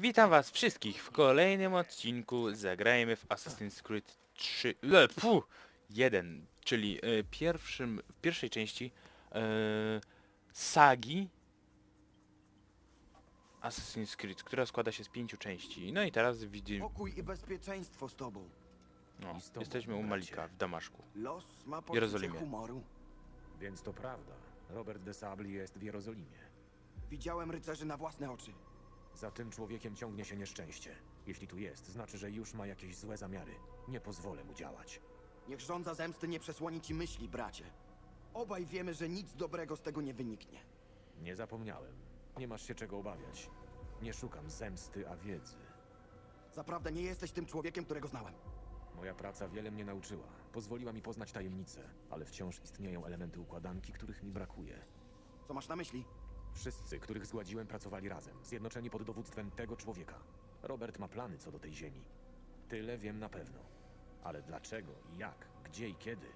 Witam was wszystkich w kolejnym odcinku Zagrajmy w Assassin's Creed 3... Le, fu, 1, czyli e, pierwszym, w pierwszej części e, sagi Assassin's Creed, która składa się z pięciu części. No i teraz widzimy... Pokój i bezpieczeństwo z tobą. No, z tobą, jesteśmy u bracie. Malika w Damaszku. Los ma poczucie Jerozolimie. humoru. Więc to prawda. Robert de Sable jest w Jerozolimie. Widziałem rycerzy na własne oczy. Za tym człowiekiem ciągnie się nieszczęście. Jeśli tu jest, znaczy, że już ma jakieś złe zamiary. Nie pozwolę mu działać. Niech żądza zemsty nie przesłoni ci myśli, bracie. Obaj wiemy, że nic dobrego z tego nie wyniknie. Nie zapomniałem. Nie masz się czego obawiać. Nie szukam zemsty, a wiedzy. Zaprawdę nie jesteś tym człowiekiem, którego znałem. Moja praca wiele mnie nauczyła. Pozwoliła mi poznać tajemnice, ale wciąż istnieją elementy układanki, których mi brakuje. Co masz na myśli? Wszyscy, których zgładziłem, pracowali razem, zjednoczeni pod dowództwem tego człowieka. Robert ma plany co do tej ziemi. Tyle wiem na pewno. Ale dlaczego jak, gdzie i kiedy,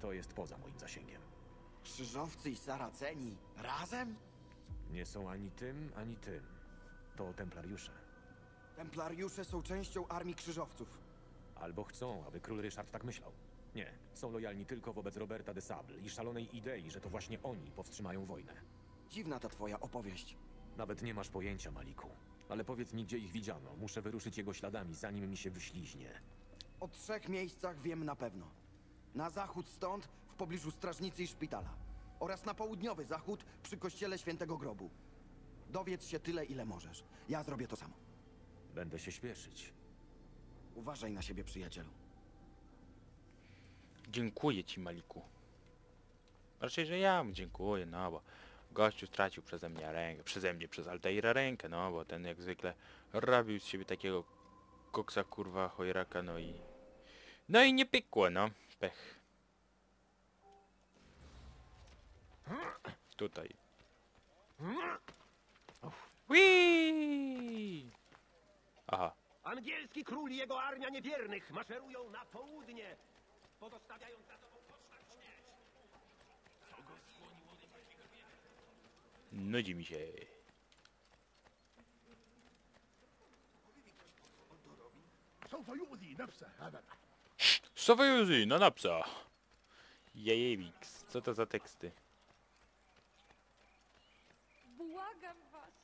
to jest poza moim zasięgiem. Krzyżowcy i Saraceni razem? Nie są ani tym, ani tym. To templariusze. Templariusze są częścią armii krzyżowców. Albo chcą, aby król Ryszard tak myślał. Nie, są lojalni tylko wobec Roberta de Sable i szalonej idei, że to właśnie oni powstrzymają wojnę. Dziwna ta twoja opowieść. Nawet nie masz pojęcia, Maliku. Ale powiedz mi, gdzie ich widziano. Muszę wyruszyć jego śladami, zanim mi się wyśliźnie. O trzech miejscach wiem na pewno. Na zachód stąd, w pobliżu strażnicy i szpitala. Oraz na południowy zachód, przy kościele świętego grobu. Dowiedz się tyle, ile możesz. Ja zrobię to samo. Będę się śpieszyć. Uważaj na siebie, przyjacielu. Dziękuję ci, Maliku. Raczej, że ja mu dziękuję, no bo gościu stracił przeze mnie rękę, przeze mnie, przez Altaira rękę, no bo ten jak zwykle robił z siebie takiego koksa kurwa chojraka, no i... No i nie pykło, no. Pech. Tutaj. Whee! Aha. Angielski król i jego armia niewiernych maszerują na południe, pozostawiając Nudzi mi się. Sojuzi na napsa. No Jajewix, co to za teksty? Błagam was.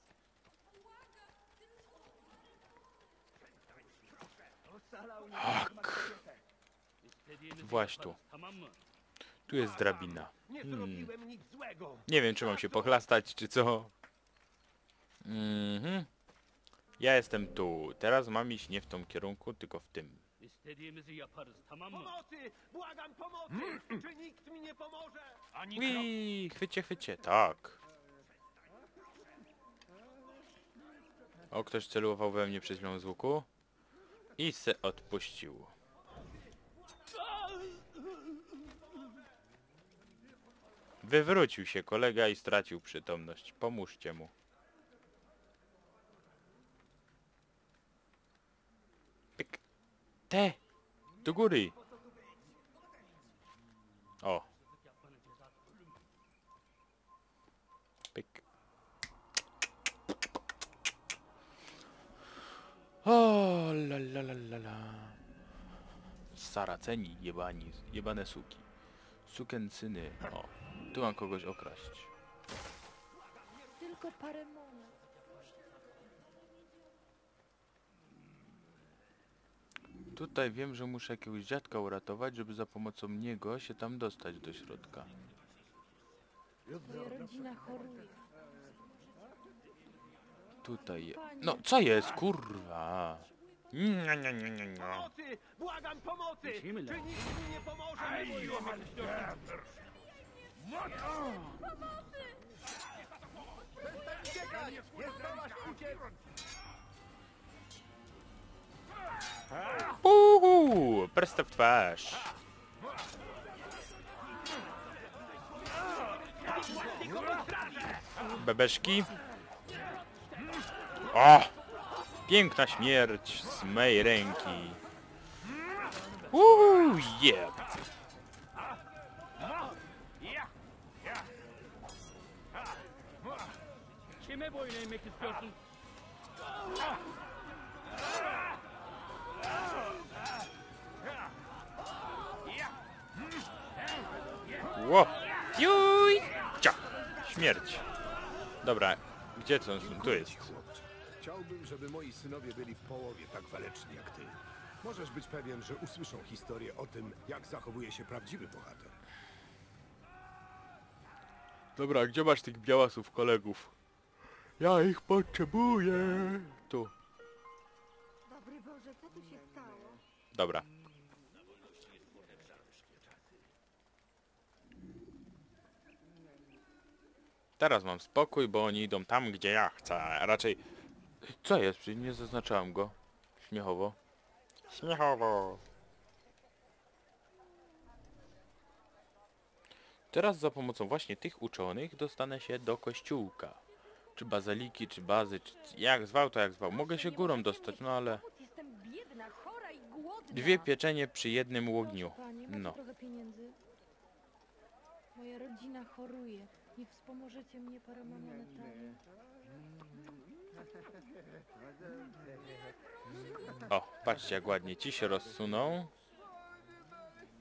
Błagam. Właśnie tu. Tu jest drabina. Nie Hmm. zrobiłem nic złego. Nie wiem, czy mam się pochlastać, czy co. Mhm. Ja jestem tu. Teraz mam iść nie w tym kierunku, tylko w tym. İstediğimizi yaparız tamam mı? Pomocy! Błagam pomocy! Czy nikt mi nie pomoże? Ani krok. Ui, chwycie, chwycie. Tak. O, ktoś celował we mnie chwilą z łuku. I se odpuścił. Wywrócił się kolega i stracił przytomność. Pomóżcie mu. Pyk. Te! Do góry! O. Pyk. O, la la la la la. Saraceni jebani, jebane suki. Sukencyny. O, tu mam kogoś okraść. Tylko parę monet. Tutaj wiem, że muszę jakiegoś dziadka uratować, żeby za pomocą niego się tam dostać do środka. Moja rodzina choruje. Tutaj. je- No, co jest, kurwa? Nie, nie, nie, nie, nie. Pomocy! Błagam pomocy! Czy nikt mi nie pomoże? Uciekaj! Nie zdołasz uciec! Uhu, prsta w twarz. Bebeszki. O! Piękna śmierć z mej ręki. Uhu, yeah. kime boyun eğmek? Ło! Juj! Cia! Śmierć. Dobra, gdzie to on? Tu jest. Chciałbym, żeby moi synowie byli w połowie tak waleczni jak ty. Możesz być pewien, że usłyszą historię o tym, jak zachowuje się prawdziwy bohater. Dobra, gdzie masz tych białasów kolegów? Ja ich potrzebuję. Tu. Dobry Boże, co tu się stało? Dobra. Teraz mam spokój, bo oni idą tam, gdzie ja chcę. A raczej... Co jest? Przecież nie zaznaczałem go. Śmiechowo. Śmiechowo. Teraz za pomocą właśnie tych uczonych dostanę się do kościółka. Czy bazyliki, czy bazy, czy jak zwał to jak zwał. Mogę się górą dostać, no ale... Dwie pieczenie przy jednym ogniu. Proszę, Panie, macie No. Moja rodzina choruje. Nie wspomożecie mnie paroma monetami? O, patrzcie jak ładnie ci się rozsuną.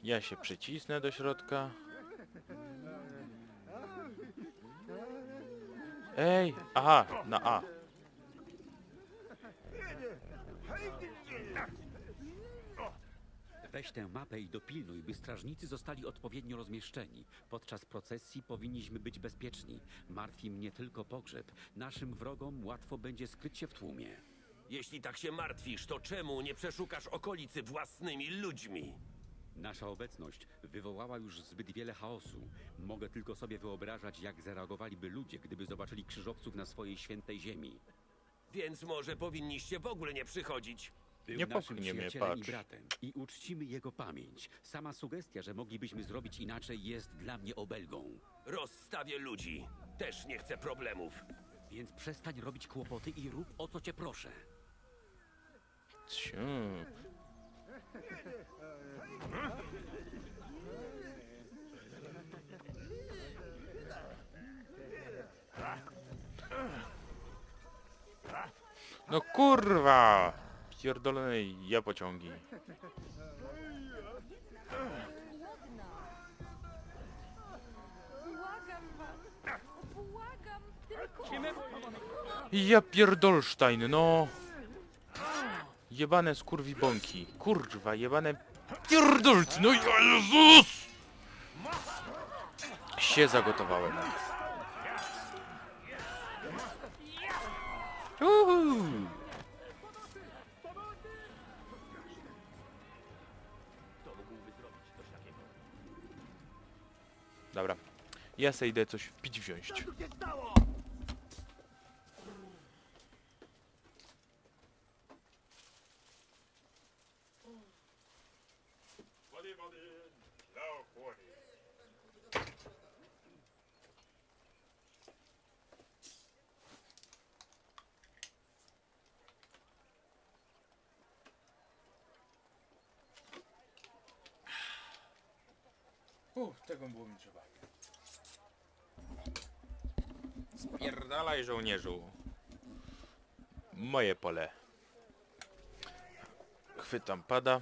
Ja się przycisnę do środka. Ej, aha, na A. Weź tę mapę i dopilnuj, by strażnicy zostali odpowiednio rozmieszczeni. Podczas procesji powinniśmy być bezpieczni. Martwi mnie tylko pogrzeb. Naszym wrogom łatwo będzie skryć się w tłumie. Jeśli tak się martwisz, to czemu nie przeszukasz okolicy własnymi ludźmi? Nasza obecność wywołała już zbyt wiele chaosu. Mogę tylko sobie wyobrażać, jak zareagowaliby ludzie, gdyby zobaczyli krzyżowców na swojej świętej ziemi. Więc może powinniście w ogóle nie przychodzić. Był Nie naszym mnie, i bratem i uczcimy jego pamięć. Sama sugestia, że moglibyśmy zrobić inaczej jest dla mnie obelgą. Rozstawię ludzi. Też nie chcę problemów. Więc przestań robić kłopoty i rób o co cię proszę. Ciu. No kurwa! Pierdolone ja pociągi. Ja pierdolsztajn, no! Jebane skurwibąki. Kurwa, jebane pierdolcy, no Jezus! Się zagotowałem. Uhu. Dobra. Ja se idę coś pić wziąć. Uff, tego było mi trzeba. Spierdalaj żołnierzu. Moje pole. Chwytam pada.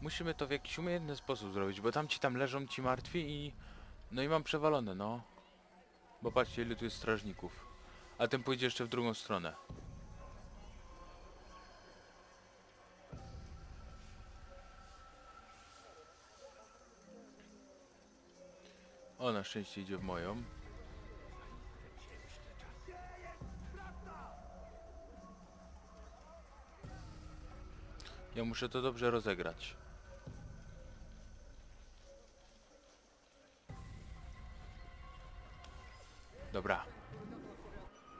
Musimy to w jakiś umiejętny sposób zrobić, bo tam ci tam leżą ci martwi i... No i mam przewalone, no. Bo patrzcie ile tu jest strażników. A ten pójdzie jeszcze w drugą stronę. O, na szczęście idzie w moją. Ja muszę to dobrze rozegrać. Dobra.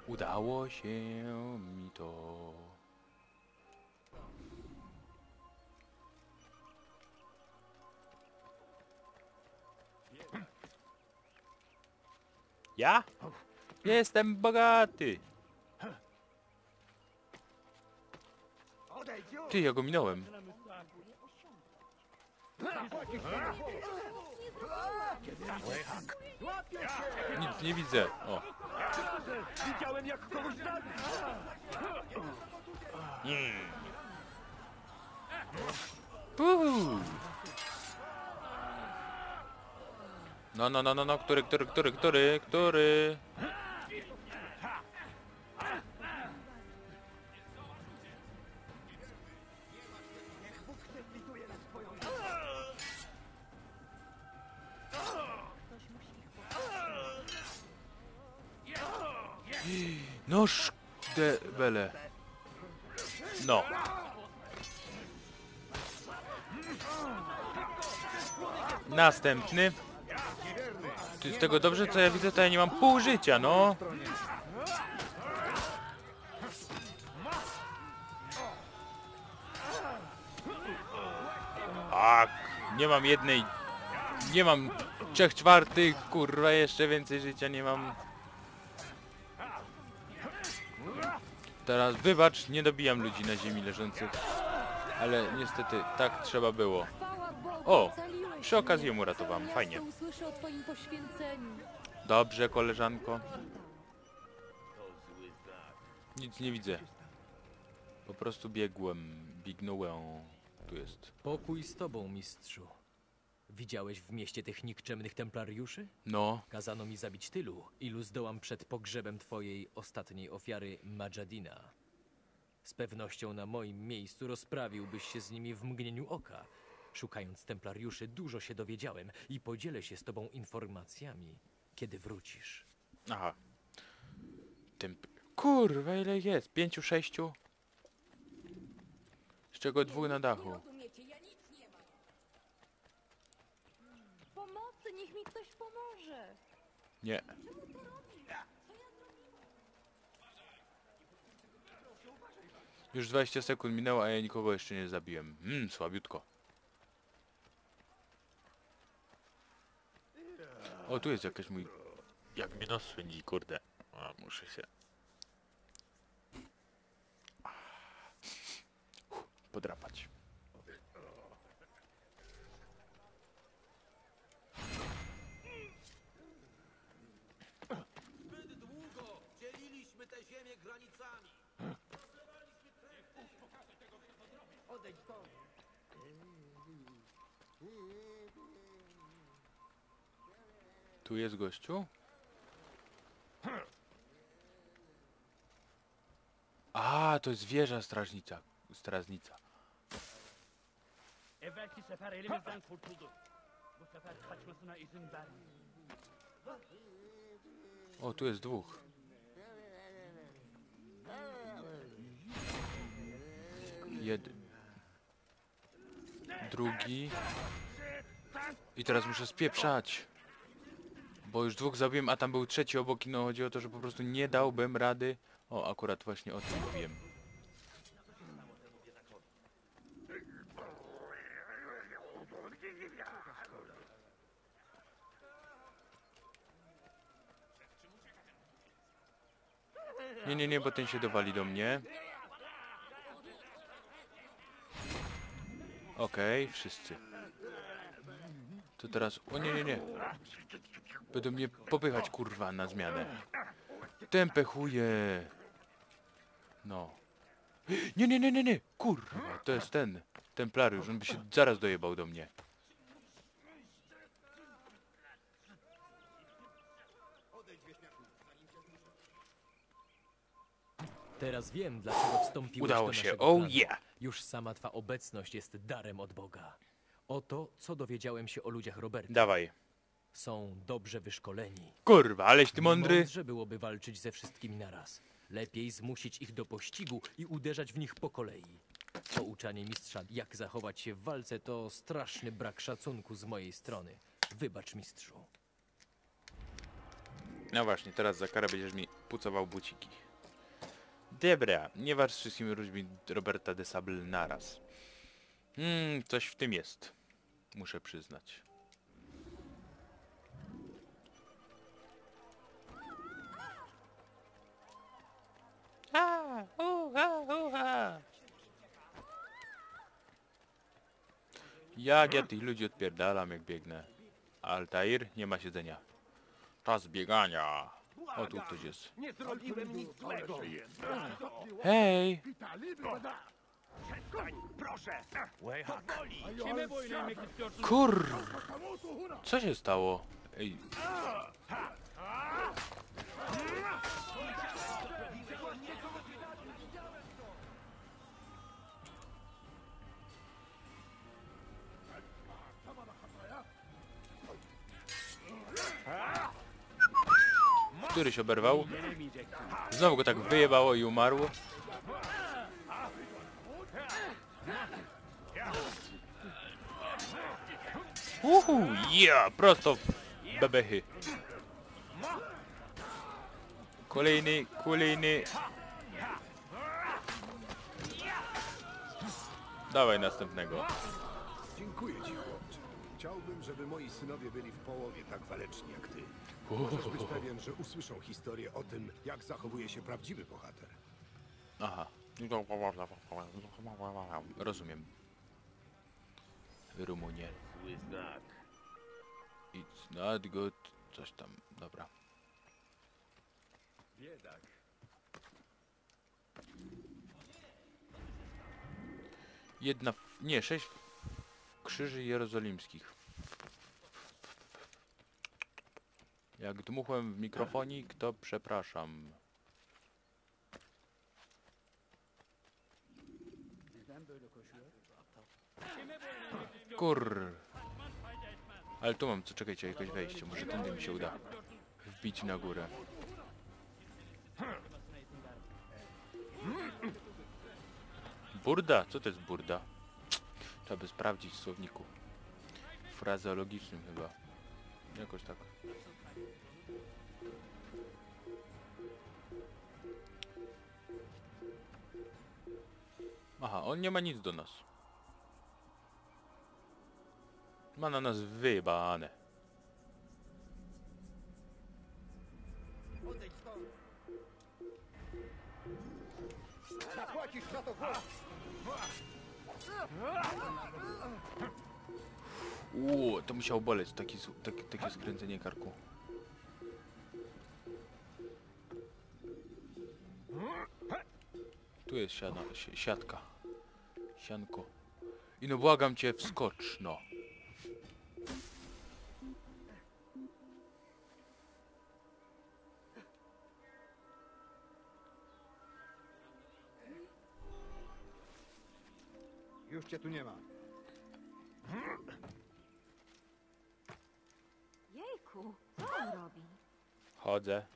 Udało się mi to. Ja? Jestem bogaty. Ty, ja go minąłem. Nic nie widzę. O. Widziałem jak kogoś. Uhu. No, no, no, no, no, który, który, który, który, który? No szde bele. No. Następny. Ty z tego dobrze co ja widzę, to ja nie mam pół życia, no. A, nie mam jednej... Nie mam trzech czwartych, kurwa, jeszcze więcej życia nie mam. Teraz wybacz, nie dobijam ludzi na ziemi leżących. Ale niestety tak trzeba było. O, przy okazji ją uratowałem, fajnie. Dobrze, koleżanko. Nic nie widzę. Po prostu biegłem, biegnąłem. Tu jest. Pokój z tobą, mistrzu. Widziałeś w mieście tych nikczemnych templariuszy? No, Kazano mi zabić tylu, ilu zdołam przed pogrzebem twojej ostatniej ofiary Majadina. Z pewnością na moim miejscu rozprawiłbyś się z nimi w mgnieniu oka. Szukając templariuszy dużo się dowiedziałem i podzielę się z tobą informacjami, kiedy wrócisz. aha. Tym... Kurwa, ile jest? Pięciu, sześciu? Z czego dwóch na dachu. Pomocy, niech mi ktoś pomoże. Nie. Już 20 sekund minęło, a ja nikogo jeszcze nie zabiłem. Mmm, słabiutko. O, tu jest jakiś mój... Jak mnie nos swędzi, kurde. A, muszę się... Podrapać. Tu jest gościu? A, to jest wieża strażnica. Strażnica. Evvelki sefer elimizden kurtuldu. Bu sefer kaçmasına izin vermeyin. O, tu jest dwóch. Jed... Drugi. I teraz muszę spieprzać. Bo już dwóch zabiłem, a tam był trzeci obok i no chodzi o to, że po prostu nie dałbym rady. O, akurat właśnie o tym mówiłem. Nie, nie, nie, bo ten się dowali do mnie. Okej, wszyscy. To teraz... O nie, nie, nie. Będą mnie popychać, kurwa, na zmianę. Tępe chuje. No. Nie, nie, nie, nie, nie. Kurwa, to jest ten. Templariusz, on by się zaraz dojebał do mnie. Teraz wiem, dlaczego wstąpiłeś Udało do się. Oh yeah. Już sama twa obecność jest darem od Boga. Oto, co dowiedziałem się o ludziach Roberta. Dawaj. Są dobrze wyszkoleni. Kurwa, aleś ty mądry. Mądrze byłoby walczyć ze wszystkimi naraz. Lepiej zmusić ich do pościgu i uderzać w nich po kolei. Pouczanie mistrza, jak zachować się w walce, to straszny brak szacunku z mojej strony. Wybacz, mistrzu. No właśnie, teraz za karę będziesz mi pucował buciki. Dobra, nie waż z wszystkimi ludźmi Roberta de Sable naraz. Hmm, coś w tym jest. Muszę przyznać. A, uha, uha. Jak ja tych ludzi odpierdalam, jak biegnę. Altair, nie ma siedzenia. Czas biegania. O, tu ktoś jest. Nie zrobiłem nic złego. Hej! Przestań, proszę. Kur... Co się stało? Ej, któryś oberwał. Znowu go tak wyjebało i umarł. Uhu, ja, prosto w bebechy. Kolejny, kolejny. Dawaj następnego. Dziękuję ci, chłopcze. Chciałbym, żeby moi synowie byli w połowie tak waleczni jak ty. Możesz być pewien, że usłyszą historię o tym, jak zachowuje się prawdziwy bohater. Aha. Rozumiem. Rumunie. Zły znak. It's not good. Coś tam. Dobra. Biedak. Jedna, f- nie, sześć krzyży jerozolimskich. Jak dmuchłem w mikrofonik, to przepraszam. Kur. Ale tu mam, co czekajcie, jakoś wejście. Może tędy mi się uda wbić na górę. Burda? Co to jest burda? Trzeba by sprawdzić w słowniku. Frazeologicznym chyba. Jakoś tak. Aha, on nie ma nic do nas. Ma na nas wyjebane. Uuu, to musiało boleć, taki, su- taki, takie skręcenie karku. Tu jest siana, si siatka. Sianko. I no błagam cię, wskocz, no. Już cię tu nie ma. Jejku, co on robi? Chodzę.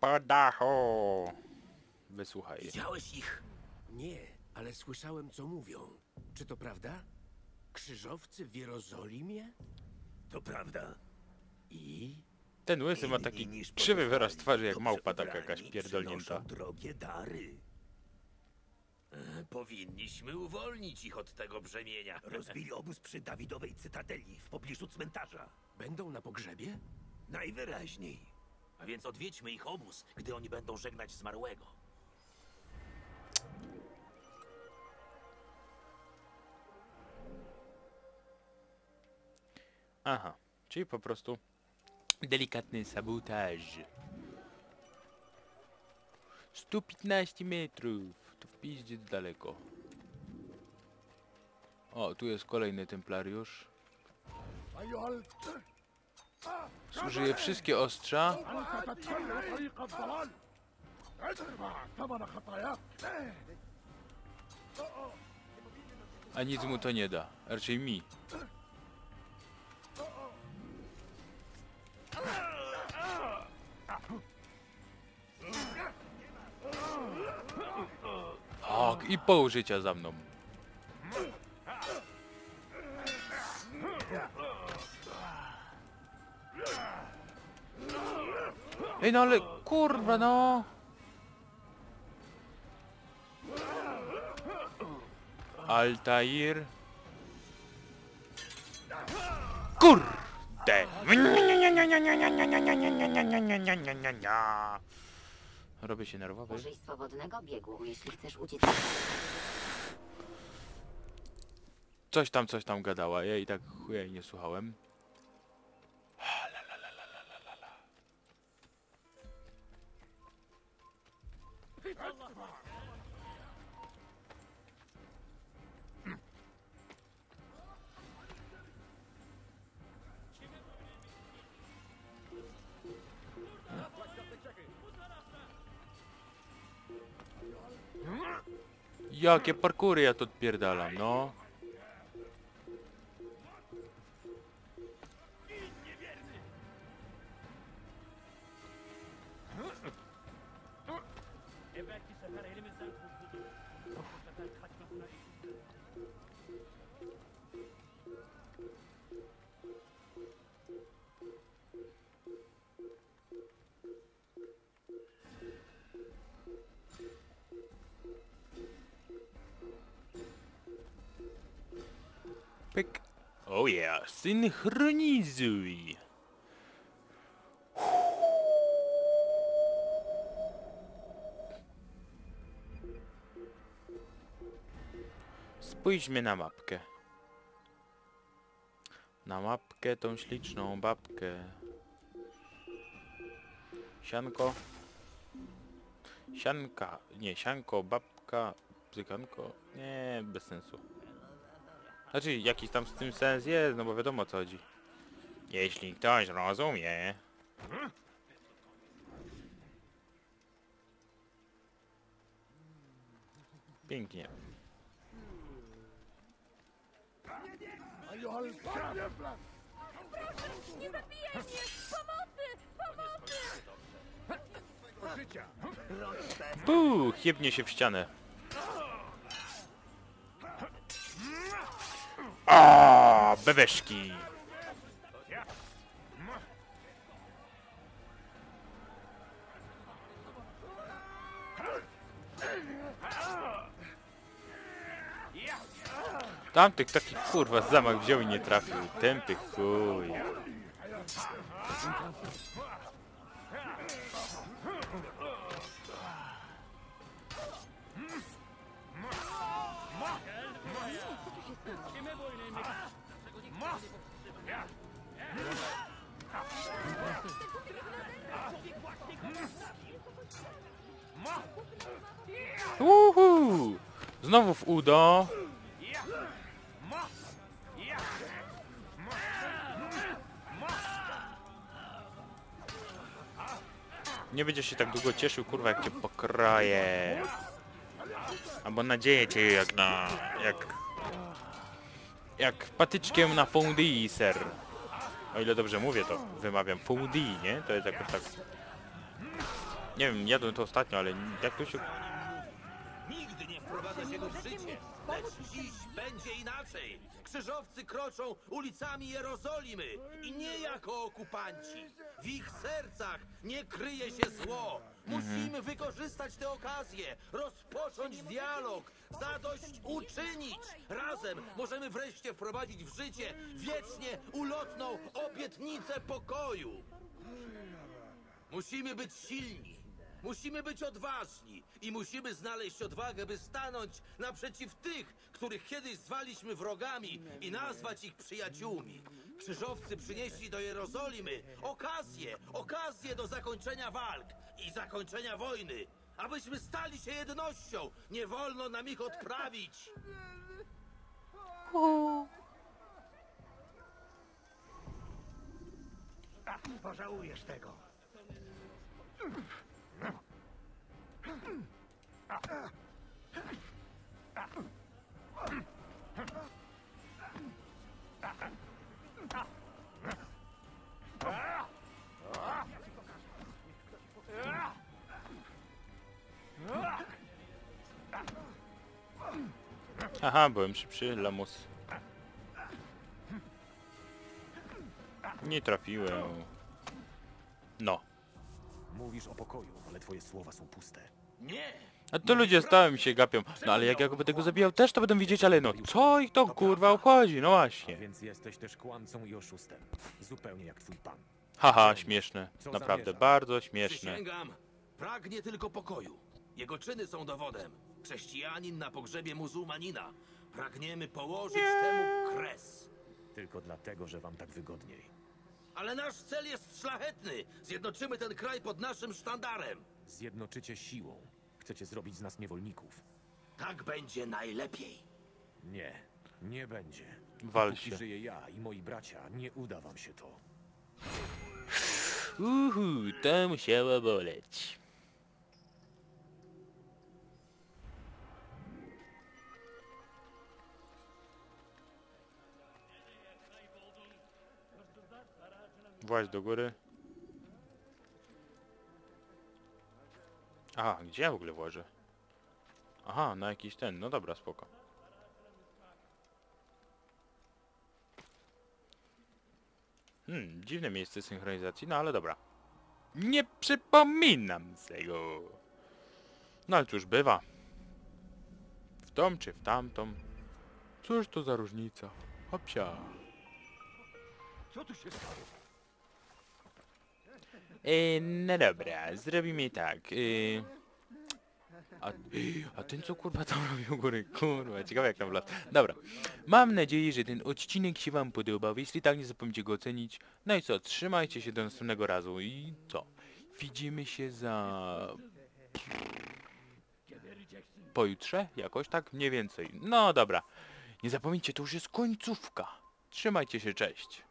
Po dachu. Wysłuchaj. Widziałeś ich? Nie, ale słyszałem, co mówią. Czy to prawda? Krzyżowcy w Jerozolimie? To prawda. I? Ten łysy ma taki krzywy wyraz twarzy jak małpa taka jakaś pierdolnięta. drogie dary. Powinniśmy uwolnić ich od tego brzemienia. Rozbili obóz przy Dawidowej Cytadeli w pobliżu cmentarza. Będą na pogrzebie? Najwyraźniej. A więc odwiedźmy ich obóz, gdy oni będą żegnać zmarłego. Aha, czyli po prostu delikatny sabotaż. 115 metrów, to w pizdziec daleko. O, tu jest kolejny templariusz. Zużyję wszystkie ostrza. A nic mu to nie da. Raczej mi. Tak, i pół życia za mną. Ej, no ale kurwa, no. Altair. Kurde. Robię się nerwowy. Użyj swobodnego biegu, jeśli chcesz uciec. coś tam, coś tam gadała. Ja i tak chuja nie słuchałem. Jakie parkury ja tu odpierdalam, no. Yeah, synchronizuj. Spójrzmy na mapkę. Na mapkę tą śliczną babkę. Sianko. Sianka. Nie, sianko, babka, bzykanko. Nie, bez sensu. Znaczy, jakiś tam z tym sens jest, no bo wiadomo o co chodzi. Jeśli ktoś rozumie. Pięknie. Nie zabijaj mnie! Pomocy! Pomocy! Się w ścianę. A, bebeszki. Tamtych taki kurwa zamach wziął i nie trafił. Tępy chuj. Uhu! Znowu w udo. Nie będzie się tak długo cieszył, kurwa, jak cię pokroję. Albo nadzieję cię jak na... jak... Jak patyczkiem na fondue, ser. O ile dobrze mówię, to wymawiam fondue, nie? To jest jakoś tak... Nie wiem, jadłem to ostatnio, ale jak to się... Nigdy nie wprowadza się w życie, lecz dziś będzie inaczej. Krzyżowcy kroczą ulicami Jerozolimy i nie jako okupanci. W ich sercach nie kryje się zło. Musimy wykorzystać tę okazję, rozpocząć dialog, zadość uczynić. Razem możemy wreszcie wprowadzić w życie wiecznie ulotną obietnicę pokoju. Musimy być silni. Musimy być odważni i musimy znaleźć odwagę, by stanąć naprzeciw tych, których kiedyś zwaliśmy wrogami i nazwać ich przyjaciółmi. Krzyżowcy przynieśli do Jerozolimy okazję, okazję do zakończenia walk i zakończenia wojny. Abyśmy stali się jednością, nie wolno nam ich odprawić. Pożałujesz tego. Aha, byłem szybszy, lamus. Nie trafiłem. No. Mówisz o pokoju, ale twoje słowa są puste. Nie! A to ludzie stałem się gapią. No ale jak ja go będę go zabijał, też to będą widzieć, ale no co ich to kurwa obchodzi? No właśnie. więc jesteś też kłamcą i oszustem. Zupełnie jak twój pan. Haha, śmieszne. Naprawdę bardzo śmieszne. Przysięgam, pragnie tylko pokoju. Jego czyny są dowodem. Chrześcijanin na pogrzebie muzułmanina. Pragniemy położyć temu kres. Tylko dlatego, że wam tak wygodniej. Ale nasz cel jest szlachetny. Zjednoczymy ten kraj pod naszym sztandarem. Zjednoczycie siłą. Chcecie zrobić z nas niewolników. Tak będzie najlepiej. Nie, nie będzie. Wal Póki się. żyję ja i moi bracia, nie uda wam się to. Uhu, to musiało boleć. Właź do góry. Aha, gdzie ja w ogóle włażę? Aha, na jakiś ten, no dobra, spoko. Hmm, dziwne miejsce synchronizacji, no ale dobra. Nie przypominam tego. No ale cóż, bywa. W tą czy w tamtą. Cóż to za różnica? Hopsia. Co tu się stało? E, no dobra, zrobimy tak. E, a, a ten co kurwa tam robi u góry? Kurwa, ciekawe jak tam wlazł. Dobra, mam nadzieję, że ten odcinek się wam podobał. Jeśli tak, nie zapomnijcie go ocenić. No i co, trzymajcie się do następnego razu i co? Widzimy się za... Pojutrze? Jakoś tak? Mniej więcej. No dobra. Nie zapomnijcie, to już jest końcówka. Trzymajcie się, cześć.